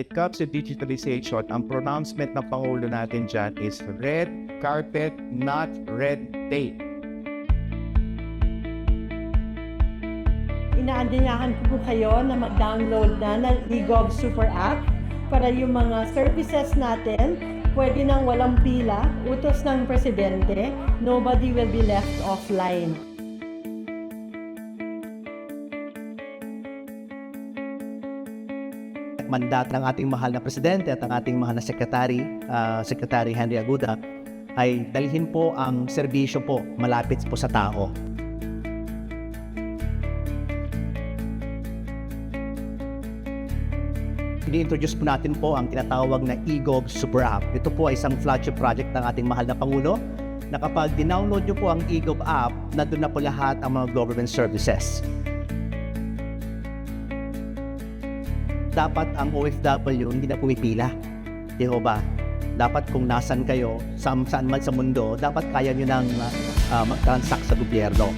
when it comes to digitalization, ang pronouncement ng Pangulo natin dyan is red carpet, not red tape. Inaanyayahan ko po kayo na mag-download na ng eGov Super App para yung mga services natin pwede nang walang pila, utos ng presidente, nobody will be left offline. Mandat ng ating mahal na presidente at ang ating mahal na secretary, ah, Secretary Henry Aguda, ay dalhin po ang serbisyo po malapit po sa tao. Ini-introduce po natin po ang tinatawag na eGov Super App. Ito po ay isang flagship project ng ating mahal na Pangulo na kapag dinownload nyo po ang eGov app, nandun na po lahat ang mga government services. Dapat ang OFW hindi na pumipila. Di ho ba? Dapat kung nasan kayo, saan, saan man sa mundo, dapat kaya nyo nang uh, mag-transact sa gobyerno.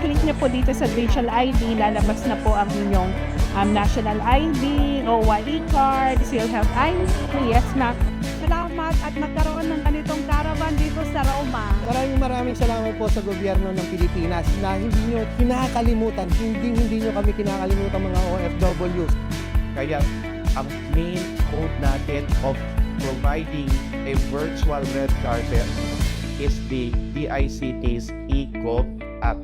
click niyo po dito sa Digital ID, lalabas na po ang inyong um, national ID, OYE card, PhilHealth ID. Yes, ma'am. Salamat at nagkaroon ng ganitong Maraming salamat po sa gobyerno ng Pilipinas na hindi nyo kinakalimutan, hindi hindi nyo kami kinakalimutan mga OFWs. Kaya ang main hope natin of providing a virtual red carpet is the DICT's eGov app.